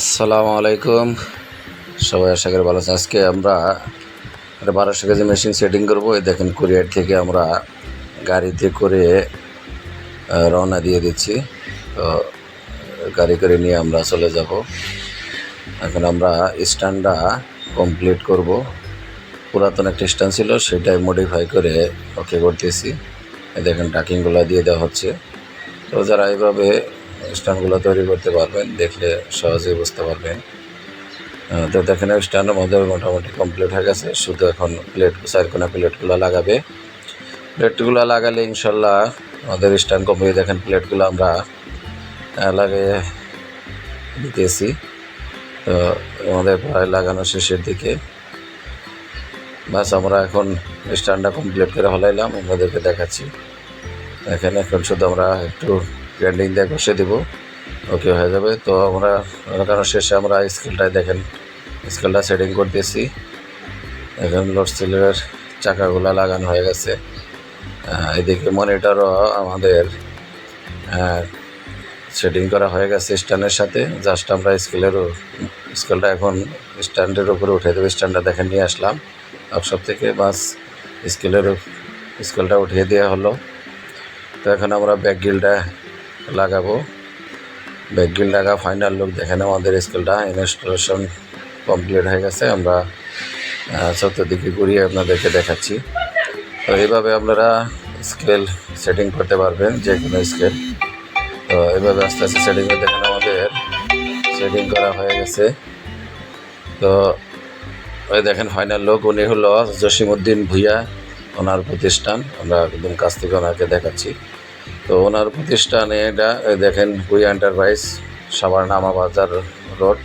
আসসালামু আলাইকুম। সবাই আশা করি ভালো আছেন। আজকে আমরা একটা বারোশো কেজি মেশিন সেটিং করব, এই দেখেন কুরিয়ার থেকে আমরা গাড়িতে করে রওনা দিয়ে দিচ্ছি। তো গাড়ি করে নিয়ে আমরা চলে যাব। এখন আমরা স্ট্যান্ডটা কমপ্লিট করব। পুরাতন একটা স্ট্যান্ড ছিল, সেটাই মডিফাই করে ওকে করতেছি। দেখেন টাকিংগুলো দিয়ে দেওয়া হচ্ছে। তো যারা এইভাবে স্ট্যান্ডগুলো তৈরি করতে পারবেন, দেখলে সহজেই বুঝতে পারবেন। তো দেখেন স্ট্যান্ডের মধ্যে মোটামুটি কমপ্লিট হয়ে গেছে। শুধু এখন প্লেট চারকোনা প্লেটগুলো লাগাবে। প্লেটগুলো লাগালে ইনশাল্লাহ আমাদের স্ট্যান্ড কমপ্লিট দেখেন প্লেটগুলো আমরা লাগিয়ে দিতেছি। তো আমাদের প্রায় লাগানো শেষের দিকে। বাস, আমরা এখন স্ট্যান্ডটা কমপ্লিট করে হলাইলাম। আপনাদেরকে দেখাচ্ছি। এখানে এখন শুধু আমরা একটু গ্রাইন্ডিং দিয়ে ঘষে দেবো। ওকে হয়ে যাবে। তো আমরা লাগানোর শেষে আমরা স্কেলটায় দেখেন স্কেলটা সেটিং করতেছি এখন লোড সিলের চাকাগুলো লাগানো হয়ে গেছে। এদিকে মনিটরও আমাদের সেটিং করা হয়ে গেছে স্ট্যান্ডের সাথে। জাস্ট আমরা স্কেলের স্কেলটা এখন স্ট্যান্ডের উপরে উঠে দেবো। স্ট্যান্ডটা দেখে নিয়ে আসলাম। ওয়ার্কশপ থেকে বাস স্কেলের স্কেলটা উঠিয়ে দেওয়া হলো। তো এখন আমরা ব্যাক গিলটা লাগাবো। ব্যাক গিল লাগা ফাইনাল লুক দেখেন আমাদের স্কেলটা। ইনস্টলেশন কমপ্লিট হয়ে গেছে। আমরা চতুর্দিকে ঘুরিয়ে আপনাদেরকে দেখাচ্ছি। তো এইভাবে আপনারা স্কেল সেটিং করতে পারবেন, যে কোনো স্কেল। তো এইভাবে আস্তে আস্তে সেটিং করে দেখেন আমাদের সেটিং করা হয়ে গেছে। তো ওই দেখেন ফাইনাল লোক উনি হলো জসিমউদ্দিন ভুইয়া, ওনার প্রতিষ্ঠান। আমরা একদম কাছ থেকে ওনাকে দেখাচ্ছি। তো ওনার প্রতিষ্ঠানে এটা দেখেন কুই এন্টারপ্রাইজ সাবার নামা বাজার রোড।